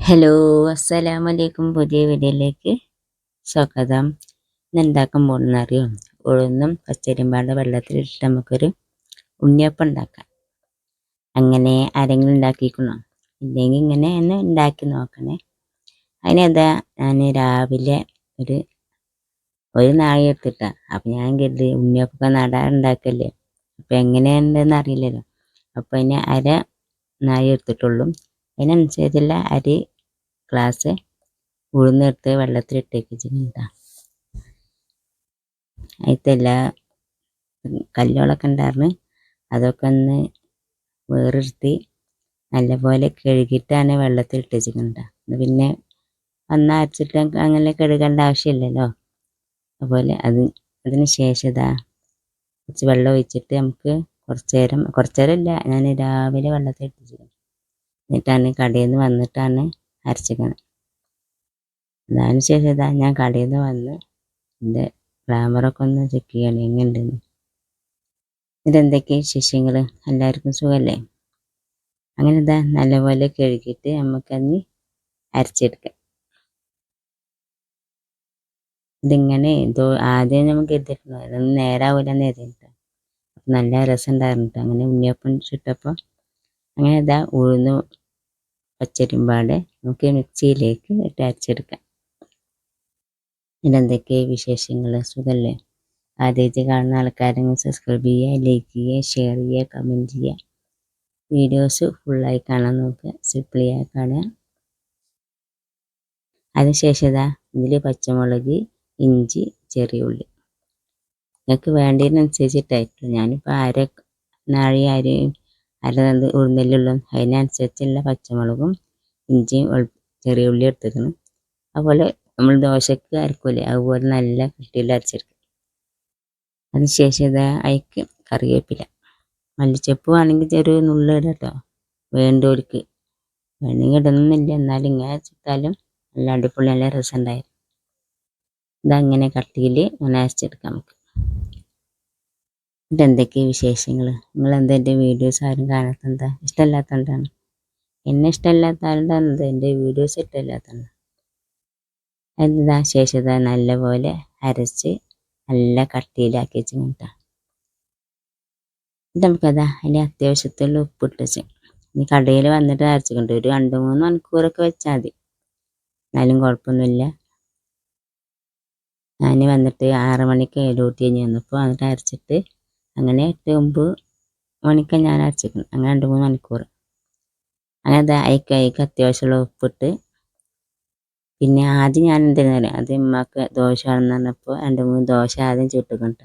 Hello അസ്സലാമു അലൈക്കും പുതിയ വീഡിയോയിലേക്ക് സ്വാഗതം. ഇന്ന് പോകുന്നറിയോ ഉഴുന്നും പച്ചരിമ്പാടെ വെള്ളത്തിലിട്ട് നമുക്കൊരു ഉണ്ണിയപ്പം ഉണ്ടാക്കാം. അങ്ങനെ ആരെങ്കിലും ഉണ്ടാക്കിക്കണോ ഇല്ലെങ്കിൽ ഇങ്ങനെ ഒന്ന് ഉണ്ടാക്കി നോക്കണേ. അതിനെന്താ ഞാൻ രാവിലെ ഒരു ഒരു നാഴി എടുത്തിട്ടാണ് അപ്പം ഞാൻ കരുതി ഉണ്ണിയപ്പം നടാറുണ്ടാക്കല്ലേ അപ്പം എങ്ങനെയുണ്ടെന്ന് അറിയില്ലല്ലോ. അപ്പം അതിന് അര നാഴി എടുത്തിട്ടുള്ളൂ. അതിനനുസരിച്ചുള്ള അരി ഗ്ലാസ് ഉഴുന്നെടുത്ത് വെള്ളത്തിലിട്ടേക്ക് വെച്ചിട്ടുണ്ടാ അതിലത്തെ കല്ലുകളൊക്കെ ഉണ്ടായിരുന്നു. അതൊക്കെ ഒന്ന് വേറിരുത്തി നല്ലപോലെ കഴുകിയിട്ടാണ് വെള്ളത്തിൽ ഇട്ട് പിന്നെ വന്ന് അരച്ചിട്ട് അങ്ങനെ കഴുകേണ്ട ആവശ്യമില്ലല്ലോ. അതുപോലെ അത് അതിന് ശേഷം ഇതാ കുറച്ച് വെള്ളം ഒഴിച്ചിട്ട് നമുക്ക് കുറച്ച് നേരം കുറച്ച് നേരം ഇല്ല ഞാൻ രാവിലെ വെള്ളത്തിൽ ഇട്ട് എന്നിട്ടാണ് കടയിൽ നിന്ന് വന്നിട്ടാണ് അരച്ചിക്കണം. അതിന് ശേഷം ഇതാ ഞാൻ കടയിൽ നിന്ന് വന്ന് എന്റെ ഗ്ലാമറൊക്കെ ഒന്ന് ചെക്ക് ചെയ്യണം എങ്ങനെയുണ്ടെന്ന്. ഇതെന്തൊക്കെ വിശേഷങ്ങൾ? എല്ലാവർക്കും സുഖമല്ലേ? അങ്ങനെ ഇതാ നല്ലപോലെ കഴുകിയിട്ട് നമുക്കതിന് അരച്ചെടുക്കാം. ഇതിങ്ങനെ ഇതോ ആദ്യം നമുക്ക് എത്തിയിട്ടുണ്ടോ? ഇതൊന്നും നേരാവില്ലെന്ന് എഴുതിയിട്ട് നല്ല രസം ഉണ്ടായിരുന്നു അങ്ങനെ ഉണ്ണിയപ്പം ചുട്ടപ്പോൾ അങ്ങനെ ഇതാ ഉഴുന്ന് പച്ചരിമ്പാടെ നമുക്ക് മിക്സിയിലേക്ക് ഇട്ട് അരച്ചെടുക്കാം ഇതെന്തൊക്കെ വിശേഷങ്ങൾ സുഖമല്ലേ ആദ്യമായിട്ട് കാണുന്ന ആൾക്കാരെങ്കിൽ സബ്സ്ക്രൈബ് ചെയ്യുക ലൈക്ക് ചെയ്യുക ഷെയർ ചെയ്യുക കമന്റ് ചെയ്യുക. വീഡിയോസ് ഫുള്ളായി കാണാൻ നോക്കുക സിപ്പിളിയായി കാണുക. അതിനുശേഷം ഇതാ ഇതിൽ പച്ചമുളക് ഇഞ്ചി ചെറിയ ഉള്ളി. നിങ്ങൾക്ക് വേണ്ടതിനനുസരിച്ചിട്ടായിട്ടുള്ളൂ ഞാനിപ്പോൾ അര നാഴി അരയും അര ഉഴുന്നെല്ലുള്ളൂ അതിനനുസരിച്ചുള്ള പച്ചമുളകും ഇഞ്ചിയും ചെറിയ ഉള്ളി എടുത്തേക്കണം അതുപോലെ നമ്മൾ ദോശയ്ക്ക് അരക്കൂലേ അതുപോലെ നല്ല കട്ടിയിൽ അരച്ചെടുക്കും. അതിനുശേഷം ഇത് അയക്ക് കറിവേപ്പില മല്ലിച്ചപ്പ് ആണെങ്കിൽ ചെറിയ നുള്ളി ഇടാം കേട്ടോ വേണ്ടവർക്ക് വേണമെങ്കിൽ ഇടണമെന്നില്ല എന്നാലും ഇങ്ങനെ ചുട്ടാലും നല്ല അടിപൊളി നല്ല രസം ഉണ്ടായിരുന്നു ഇതങ്ങനെ കട്ടിയിൽ ഇങ്ങനെ അരച്ചെടുക്കാം നമുക്ക്. ഇതെന്തൊക്കെ വിശേഷങ്ങൾ നിങ്ങൾ എന്താ എന്റെ വീഡിയോസ് ആരും കാണാത്തെന്താ ഇഷ്ടമല്ലാത്തതുകൊണ്ടാണ്. എന്നെ ഇഷ്ടമല്ലാത്ത ആളുണ്ടാകുന്നത് എന്റെ വീഡിയോസ് ഇഷ്ടമില്ലാത്തതാണ് എന്താ ശേഷം നല്ലപോലെ അരച്ച് നല്ല കട്ടിയിലാക്കി വെച്ച് കിട്ടാം ഇത് നമുക്കതാ അതിന്റെ അത്യാവശ്യത്തിലുള്ള ഉപ്പിട്ട് വെച്ച്. ഇനി കടയിൽ വന്നിട്ട് അരച്ചിട്ടുണ്ട്. ഒരു രണ്ട് മൂന്ന് മണിക്കൂറൊക്കെ വെച്ചാൽ മതി. എന്നാലും കുഴപ്പമൊന്നുമില്ല. ഞാൻ വന്നിട്ട് ആറ് മണിക്ക് ഡ്യൂട്ടി കഴിഞ്ഞ് വന്നപ്പോൾ വന്നിട്ട് അരച്ചിട്ട് അങ്ങനെ എട്ട് ഒമ്പത് മണിക്ക് ഞാൻ അരച്ചിരിക്കണം അങ്ങനെ രണ്ട് മൂന്ന് മണിക്കൂർ അങ്ങനെ അത് അയക്ക് അയക്ക് അത്യാവശ്യമുള്ള ഉപ്പിട്ട് പിന്നെ ആദ്യം ഞാൻ എന്തെന്ന് പറയാം അത് ഉമ്മക്ക് ദോശ ആണെന്ന് പറഞ്ഞപ്പോൾ രണ്ട് മൂന്ന് ദോശ ആദ്യം ചുട്ടുകൊണ്ട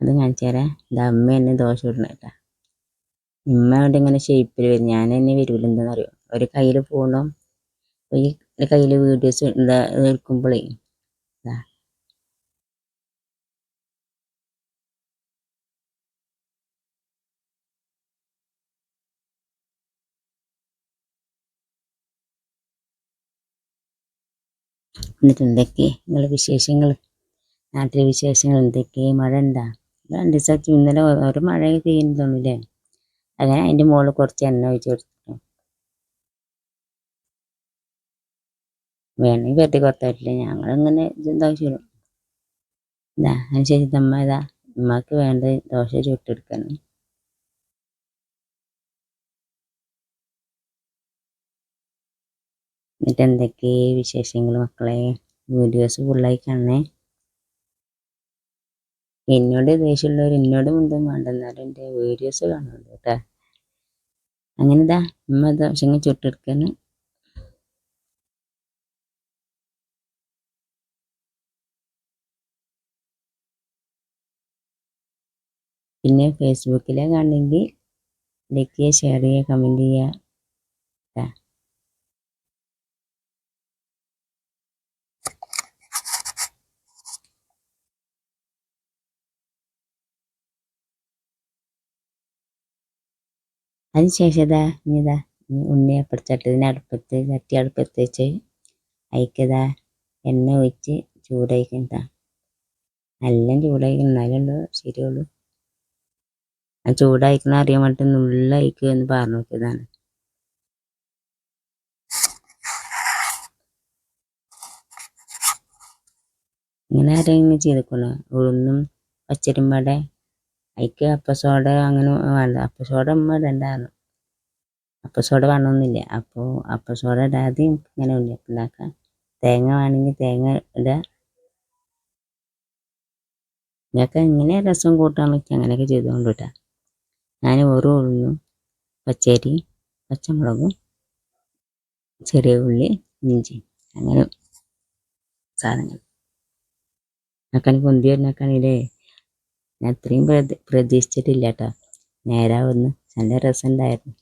അത് കാണിച്ചു തരാം. ഇത് അമ്മ തന്നെ ദോശ ഇടണം കേട്ടോ ഉമ്മ അവിടെ ഇങ്ങനെ ഷേപ്പിൽ വരും. ഞാൻ എന്നെ വരില്ല എന്താണെന്ന് ഒരു കയ്യിൽ പോകണം ഒരു കയ്യിൽ വീഡിയോസ് എടുക്കുമ്പോഴേ എന്നിട്ട് എന്തൊക്കെ? നിങ്ങളുടെ വിശേഷങ്ങൾ? നാട്ടിലെ വിശേഷങ്ങൾ എന്തൊക്കെ? മഴ ഉണ്ടാ രണ്ട് ദിവസം ഇന്നലെ ഒരു മഴ പെയ്യുന്നതൊന്നുമില്ലേ അങ്ങനെ അതിന്റെ മുകളിൽ കുറച്ച് എണ്ണ ഒഴിച്ച് കൊടുത്തു വേണമെങ്കിൽ വെറുതെ കൊടുത്തായിട്ടില്ല ഞങ്ങളിങ്ങനെ എന്താ ചെയ്യും ഇതാ അതിന് നമ്മ ഇതാ ഉമ്മക്ക് വേണ്ട ദോശ ചുട്ടെടുക്കണം എന്നിട്ട് എന്തൊക്കെ വിശേഷങ്ങൾ മക്കളെ? വീഡിയോസ് ഫുള്ളായി കാണണേ. എന്നോട് ദേഷ്യമുള്ളവർ എന്നോട് മുണ്ടും വേണ്ട എന്നാലും എന്റെ വീഡിയോസ് കാണുന്നുണ്ട് കേട്ടോ അങ്ങനെ ഇതാ അമ്മ ദോശങ്ങ ചുട്ടെടുക്കാണ്. പിന്നെ ഫേസ്ബുക്കിലെ കാണണമെങ്കിൽ ലൈക്ക് ചെയ്യുക ഷെയർ ചെയ്യുക കമന്റ് ചെയ്യുക. അതിനുശേഷം ഇതാ ഇനി ഇതാ ഉണ്ണി അപ്പടിച്ചിട്ട് ഇതിനെ അടുപ്പത്ത് ചട്ടി അടുപ്പത്ത് വെച്ച് അയക്കതാ എണ്ണ ഒഴിച്ച് ചൂടായിക്കുന്നതാ നല്ല ചൂടായി എന്നാലുള്ളൂ ശരിയുള്ളൂ. ആ ചൂടായിക്കണ അറിയാൻ വേണ്ടിട്ട് നുള്ളയിക്ക് എന്ന് പറഞ്ഞു നോക്കിയതാണ്. ഇങ്ങനെ ആരെങ്കിലും ചെയ്തിക്കണോ? ഒന്നും പച്ചരിമ്പടെ അതിക്ക് അപ്പസോഡ അങ്ങനെ വേണ്ട. അപ്പസോഡ ഉമ്മ ഇടണ്ടായിരുന്നു അപ്പസോഡ വേണമെന്നില്ല അപ്പോൾ അപ്പസോഡ ഇടാതെ ഇങ്ങനെ ഉണ്ടാക്കാം തേങ്ങ വേണമെങ്കിൽ തേങ്ങ ഇടുക ഇതൊക്കെ ഇങ്ങനെ രസം കൂട്ടാൻ പറ്റും അങ്ങനെയൊക്കെ ചെയ്തുകൊണ്ട് കേട്ടോ ഞാൻ ഓരോ ഉള്ളു പച്ചരി പച്ചമുളകും ചെറിയ ഉള്ളി ഇഞ്ചി അങ്ങനെ സാധനങ്ങൾ. ആക്കാൻ പൊന്തി വരുന്നൊക്കെയാണെങ്കിലേ ഞാൻ ഇത്രയും പ്രതി പ്രതീക്ഷിച്ചിട്ടില്ല കേട്ടോ വന്ന് നല്ല രസമുണ്ടായിരുന്നു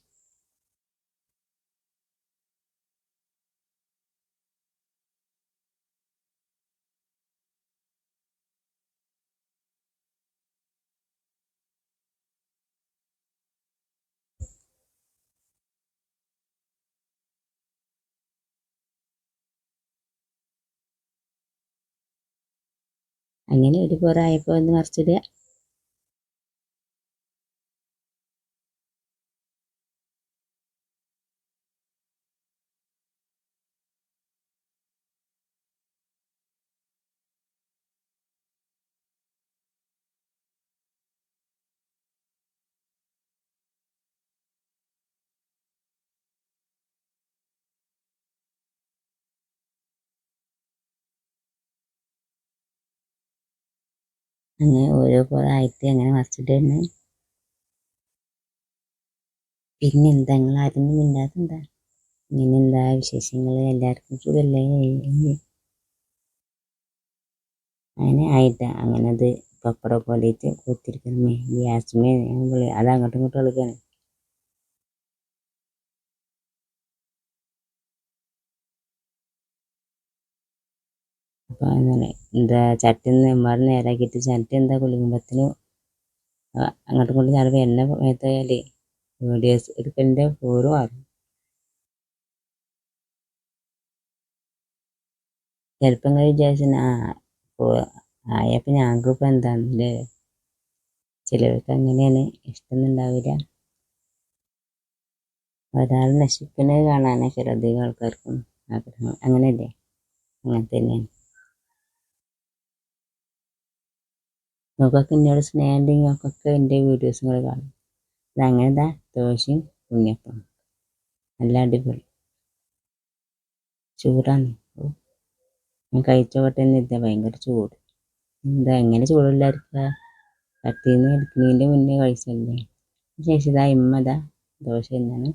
അങ്ങനെ ഒരു പുറായപ്പോൾ ഒന്ന് മറിച്ചിടുക. അങ്ങനെ ഓരോ പുറായിട്ട് അങ്ങനെ മറിച്ചിട്ട് പിന്നെ എന്താ? നിങ്ങൾ ആരൊന്നും മിണ്ടാത്തെന്താ ഇങ്ങനെ എന്താ വിശേഷങ്ങൾ? എല്ലാവർക്കും സുഖല്ലേ? അങ്ങനെ ആയിട്ടാ അങ്ങനെ അത് പപ്പട പോലെയിട്ട് ഗ്യാസ്മേ അത് അങ്ങോട്ടും ഇങ്ങോട്ടും കളിക്കാണ് അപ്പോൾ അങ്ങനെ എന്താ ചട്ടി നെമ്മാറ് നേരാക്കിയിട്ട് ചട്ടി എന്താ കുളിക്കുമ്പത്തിന് അങ്ങോട്ടും കൊണ്ട് ഞാൻ എന്നെ മേത്തായാലേ വീഡിയോസ് എടുക്കലിന്റെ പോരും ആകും ചെറുപ്പം ഇങ്ങനെ വിചാരിച്ചാൽ ആ ആയപ്പോൾ ഞങ്ങൾക്ക് ഇപ്പം എന്താണല്ലേ ചിലർക്ക് അങ്ങനെയാണ് ഇഷ്ടമൊന്നും ഉണ്ടാവില്ല. ഒരാൾ നശിക്കുന്നത് ചില അധികം ആൾക്കാർക്കും ആഗ്രഹം. അങ്ങനെയല്ലേ? അങ്ങനെ തന്നെയാണ്. നമുക്കൊക്കെ എന്നോട് സ്നേഹം ഉണ്ടെങ്കിൽ എന്റെ വീഡിയോസും കൂടെ കാണും. അതങ്ങനെ താ ദോശയും ഉണ്ണിയപ്പം നല്ല അടിപൊളി. ചൂടാണ് ഞാൻ കഴിച്ചോട്ടെ എന്നില്ല ഭയങ്കര ചൂട്. എന്താ എങ്ങനെ ചൂടില്ലായിരിക്കുക കത്തിന്ന് എടുക്കുന്നതിന്റെ മുന്നേ കഴിച്ചല്ലേ. ശേഷം ഇതാ ഇമ്മതാ ദോശ എന്നാണ്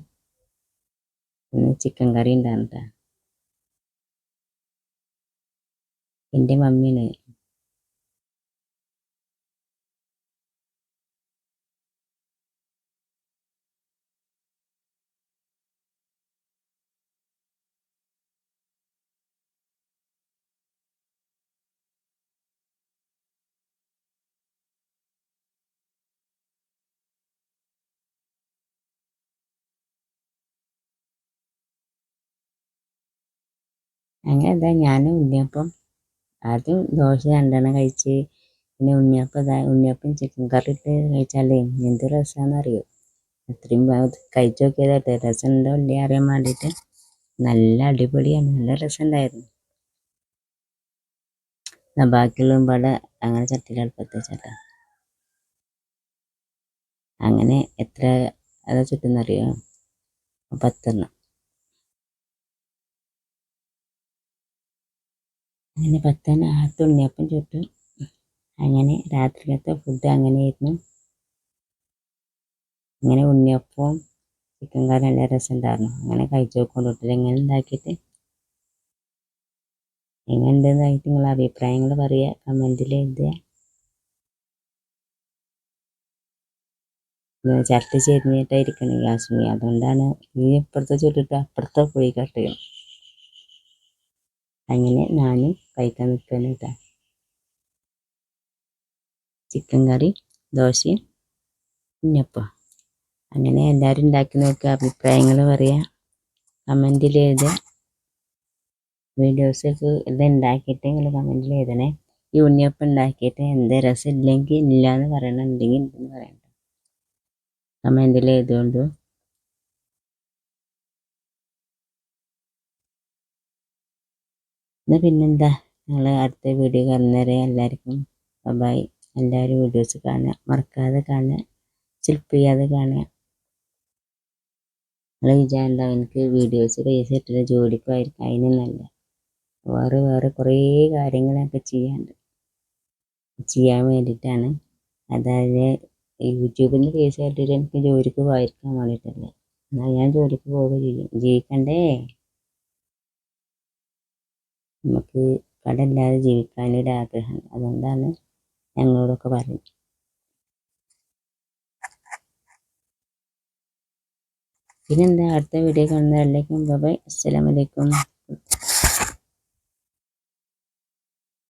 ഇന്ന് ചിക്കൻ കറി ഉണ്ടാകും എന്റെ മമ്മിയാണ് അങ്ങനെ എന്താ ഞാൻ ഉണ്ണിയപ്പം. ആദ്യം ദോശ രണ്ടെണ്ണം കഴിച്ച് പിന്നെ ഉണ്ണിയപ്പം ഇതാ ഉണ്ണിയപ്പം ചിക്കൻ കറി ഇട്ട് കഴിച്ചാലേ എന്ത് രസമാണെന്ന് അറിയോ അത്രയും കഴിച്ചു നോക്കിയതായിട്ട് രസം ഉണ്ടോ ഇല്ലേ അറിയാൻ വേണ്ടിയിട്ട് നല്ല അടിപൊളിയാണ്. നല്ല രസമുണ്ടായിരുന്നു ബാക്കിയുള്ള പാടെ അങ്ങനെ ചട്ടിയിൽ അടുപ്പത്ത് വെച്ചാട്ടാ അങ്ങനെ എത്ര അതാ ചുറ്റുന്നറിയോ പത്തെണ്ണം. അങ്ങനെ ആർത്ത് ഉണ്ണിയപ്പം ചുട്ടു. അങ്ങനെ രാത്രിയിലത്തെ ഫുഡ് അങ്ങനെയായിരുന്നു. അങ്ങനെ ഉണ്ണിയപ്പവും ചിക്കൻ കറി നല്ല രസമുണ്ടായിരുന്നു. അങ്ങനെ കഴിച്ചു നോക്കൊണ്ടിട്ട് എങ്ങനെ ഉണ്ടാക്കിയിട്ട്? എങ്ങനെയുണ്ടെന്നായിട്ട് നിങ്ങളെ അഭിപ്രായങ്ങൾ പറയുക. കമന്റിൽ എഴുതുക. ചട്ടി ചെരിഞ്ഞിട്ടായിരിക്കണം ഗ്യാസ് അതുകൊണ്ടാണ് ഈ ഇപ്പുറത്തെ ചുട്ടിട്ട് അപ്പുറത്തെ പോയി കട്ടുക അങ്ങനെ ഞാനും കഴിക്കാൻ നിൽക്കുന്നു കേട്ടോ. ചിക്കൻ കറി ദോശയും ഉന്നപ്പം അങ്ങനെ എല്ലാവരും ഉണ്ടാക്കി നോക്കുക. അഭിപ്രായങ്ങൾ പറയുക കമന്റിൽ എഴുതുക. വീഡിയോസൊക്കെ ഇത് ഉണ്ടാക്കിയിട്ട് നിങ്ങൾ കമന്റിൽ എഴുതണേ. ഈ ഉണ്ണിയപ്പം ഉണ്ടാക്കിയിട്ട് എന്ത് രസം ഇല്ലെങ്കിൽ ഇല്ല എന്ന് പറയണമെന്നുണ്ടെങ്കിൽ ഉണ്ടെന്ന് പറയണ്ട കമന്റിൽ എഴുതുകൊണ്ട് എന്നാൽ പിന്നെന്താ? ഞങ്ങൾ അടുത്ത വീഡിയോ കാണുന്നവരെ എല്ലാവർക്കും ബൈ എല്ലാവരും വീഡിയോസ് കാണുക. മറക്കാതെ കാണുക. സ്ലിപ്പ് ചെയ്യാതെ കാണുക. നിങ്ങൾ വിചാരില്ല എനിക്ക് വീഡിയോസ് പൈസ ഇട്ടിട്ട് ജോലിക്കായിരിക്കും അതിനൊന്നല്ല വേറെ വേറെ കുറേ കാര്യങ്ങളൊക്കെ ചെയ്യാണ്ട് ചെയ്യാൻ വേണ്ടിയിട്ടാണ്. അതായത് യൂട്യൂബിൽ നിന്ന് പൈസ ഇട്ടിട്ട് എനിക്ക് ജോലിക്ക് പോയിരിക്കാൻ വേണ്ടിയിട്ടല്ലേ. എന്നാൽ ഞാൻ ജോലിക്ക് പോവുക ചെയ്യും. ജീവിക്കണ്ടേ നമുക്ക് കടമില്ലാതെ ജീവിക്കാനൊരാഗ്രഹം അതുകൊണ്ടാണ് ഞങ്ങളോടൊക്കെ പറയുന്നത്. പിന്നെന്താ അടുത്ത വീഡിയോ കാണുന്നവരിലേക്കും ബൈ അസ്സലാമലൈക്കും